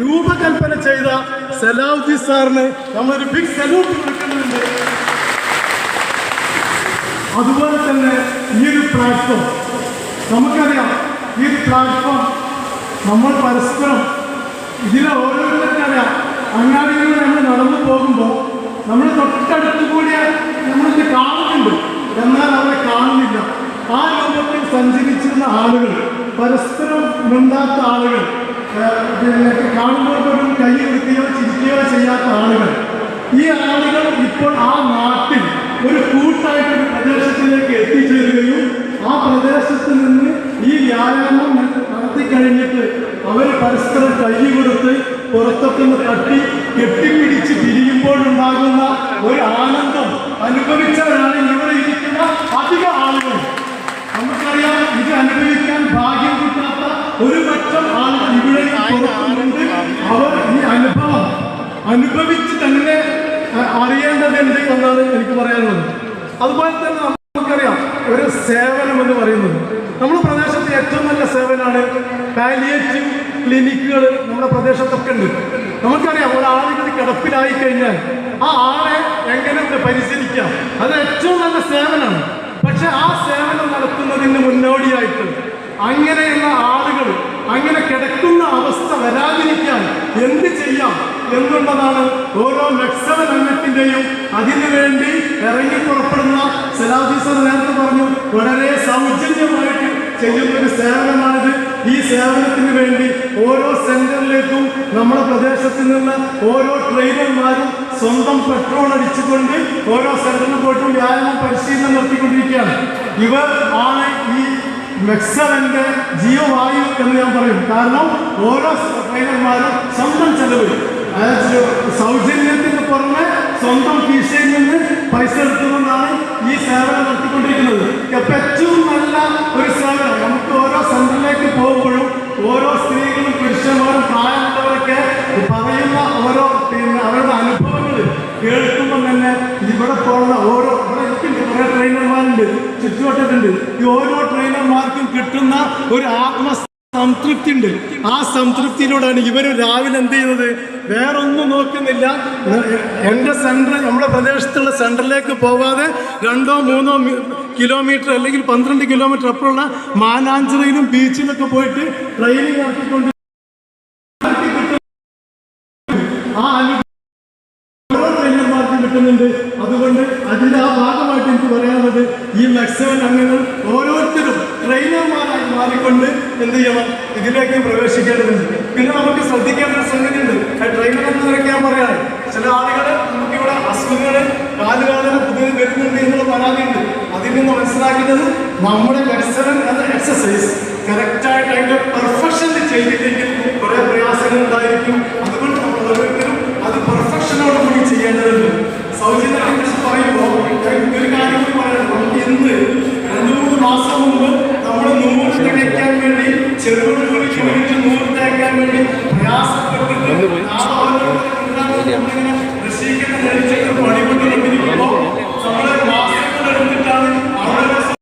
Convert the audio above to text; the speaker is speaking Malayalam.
രൂപകൽപ്പന ചെയ്ത സലാഹുദ്ദീൻ സാറിന് നമ്മളൊരു ബിഗ് സല്യൂട്ട് കൊടുക്കുന്നുണ്ട്. അതുപോലെ തന്നെ ഈ ഒരു പ്ലാറ്റ്ഫോം നമുക്കറിയാം ഈ ഒരു പ്ലാറ്റ്ഫോം നമ്മൾ പരസ്പരം ഇതിലെ ഓരോരുത്തർക്കും അറിയാം. അങ്ങാടികളിൽ നമ്മൾ നടന്നു പോകുമ്പോൾ നമ്മൾ തൊട്ടടുത്ത് കൂടിയ നമ്മളിത് കാണുന്നുണ്ട്. എന്നാൽ അവരെ കാണുന്നില്ല. ആ രൂപത്തിൽ സഞ്ചരിച്ചിരുന്ന ആളുകൾ പരസ്പരം മിണ്ടാത്ത ആളുകൾ പോലും കൈ കൊടുക്കുകയോ ചിരിക്കുകയോ ചെയ്യാത്ത ആളുകൾ. ഈ ആളുകൾ ഇപ്പോൾ ആ നാട്ടിൽ ഒരു കൂട്ടായിട്ട് ഒരു പ്രദേശത്തിലേക്ക് എത്തിച്ചേരുകയും ആ പ്രദേശത്ത് നിന്ന് ഈ വ്യായാമം നടത്തി കഴിഞ്ഞിട്ട് അവർ പരസ്പരം കൈ കൊടുത്ത് പുറത്തൊക്കെ തട്ടി കെട്ടിപ്പിടിച്ച് തിരിയുമ്പോഴുണ്ടാകുന്ന ഒരു ആനന്ദം അനുഭവിച്ചവരാണ് ഇവിടെ ഇരിക്കുന്ന അധിക ആളുകൾ. നമുക്കറിയാം ഇത് അനുഭവിക്കാൻ അവർ ഈ അനുഭവം അനുഭവിച്ച് തന്നെ അറിയേണ്ടത് എന്ത് എന്നാണ് എനിക്ക് പറയാനുള്ളത്. അതുപോലെ തന്നെ നമുക്കറിയാം ഒരു സേവനം എന്ന് പറയുന്നത്. നമ്മുടെ പ്രദേശത്തെ ഏറ്റവും നല്ല സേവനമാണ് പാലിയേറ്റീവ് ക്ലിനിക്കുകൾ നമ്മുടെ പ്രദേശത്തൊക്കെ ഉണ്ട്. നമുക്കറിയാം ഒരാളുകൾ കിടപ്പിലായി കഴിഞ്ഞാൽ ആ ആളെ എങ്ങനെ പരിശീലിക്കാം? അത് ഏറ്റവും നല്ല സേവനമാണ് പക്ഷെ ആ സേവനം നടത്തുന്നതിന് മുന്നോടിയായിട്ട് അങ്ങനെയുള്ള ആളുകൾ അങ്ങനെ കിടക്കുന്ന അവസ്ഥ വരാതിരിക്കാൻ എന്ത് ചെയ്യാം എന്നുള്ളതാണ് ഓരോ ലക്ഷണ രംഗത്തിന്റെയും അതിനു വേണ്ടി ഇറങ്ങി പുറപ്പെടുന്ന സലാഫീസർ നേരത്തെ പറഞ്ഞു വളരെ സൗജന്യമായിട്ട് ചെയ്യുന്ന ഒരു സേവനമാണിത്. ഈ സേവനത്തിന് വേണ്ടി ഓരോ സെന്ററിലേക്കും നമ്മുടെ പ്രദേശത്ത് നിന്ന് ഓരോ ട്രെയിനർമാരും സ്വന്തം പെട്രോൾ അടിച്ചുകൊണ്ട് ഓരോ സെന്ററിൽ പോയിട്ട് വ്യായാമം പരിശീലനം നടത്തിക്കൊണ്ടിരിക്കുകയാണ്. ഇവർ ആണ് ഈ മെക്സവന്റെ ജീവവായു എന്ന് ഞാൻ പറയും. കാരണം ഓരോ ട്രെയിനർമാരും സ്വന്തം ചെലവ് സൗജന്യത്തിന് പുറമെ സ്വന്തം ഫീസിൽ നിന്ന് പൈസ എടുത്തുകൊണ്ടാണ് ഈ സേവനം നടത്തിക്കൊണ്ടിരിക്കുന്നത്. ഏറ്റവും നല്ല ഒരു സേവനം. നമുക്ക് ഓരോ സെന്ററിലേക്ക് പോകുമ്പോഴും ഓരോ സ്ത്രീകളും പുരുഷന്മാരും പ്രായമുള്ളവരൊക്കെ പറയുന്ന ഓരോ പിന്നെ അവരുടെ അനുഭവങ്ങൾ കേൾക്കുമ്പോൾ തന്നെ ഇവിടെ പോകുന്ന ഓരോ ട്രെയിനർമാരുണ്ട് ചുറ്റുവട്ടത്തുണ്ട്. ഈ ഓരോ ട്രെയിനർമാർക്കും കിട്ടുന്ന ഒരു ആത്മ സംതൃപ്തി ഉണ്ട് ആ സംതൃപ്തിയിലൂടെയാണ് ഇവർ രാവിലെ എന്ത് ചെയ്യുന്നത്? വേറെ ഒന്നും നോക്കുന്നില്ല. എന്റെ സെന്റർ നമ്മുടെ പ്രദേശത്തുള്ള സെന്ററിലേക്ക് പോവാതെ രണ്ടോ മൂന്നോ കിലോമീറ്റർ അല്ലെങ്കിൽ പന്ത്രണ്ട് കിലോമീറ്റർ അപ്പുറമുള്ള മാനാഞ്ചിറയിലും ബീച്ചിലൊക്കെ പോയിട്ട് ട്രെയിനിങ് നടത്തിക്കൊണ്ട് ആ ഓരോ കിട്ടുന്നുണ്ട് അതുകൊണ്ട് അതിന്റെ ആ ഭാഗമായിട്ട് എനിക്ക് പറയാനുള്ളത് ഈ മെക്സവൻ അംഗങ്ങൾ ഓരോരുത്തരും ട്രെയിനർമാരായി മാറിക്കൊണ്ട് എന്ത് ചെയ്യണം ഇതിലേക്ക് പ്രവേശിക്കേണ്ടതുണ്ട്. പിന്നെ നമുക്ക് ശ്രദ്ധിക്കേണ്ട ഒരു ട്രെയിനർ എന്ന് നിലയ്ക്ക് ഞാൻ പറയാറ് ചില ആളുകൾ നമുക്കിവിടെ അസുഖങ്ങൾ കാലുകാലം പുതിയത് വരുന്നുണ്ട് എന്നുള്ള പരാതിയുണ്ട്. അതിൽ നിന്ന് മനസ്സിലാക്കുന്നത് നമ്മുടെ പരിസരം എന്ന എക്സസൈസ് കറക്റ്റായിട്ട് അതിന്റെ പെർഫെക്ഷൻ ചെയ്തില്ലെങ്കിൽ കുറെ പ്രയാസങ്ങൾ ഉണ്ടായിരിക്കും അതുകൊണ്ട് നമ്മൾ ഓരോരുത്തരും അത് പെർഫെക്ഷനോട് കൂടി ചെയ്യേണ്ടതുണ്ട് സൗജന്യ അന്വേഷണം പറയുമ്പോൾ എനിക്ക് ഒരു കാര്യം കൂടി പറയണം നമുക്ക് ഇന്ന് രണ്ടു മൂന്ന് മാസം മുമ്പ് നമ്മൾ നൂറ്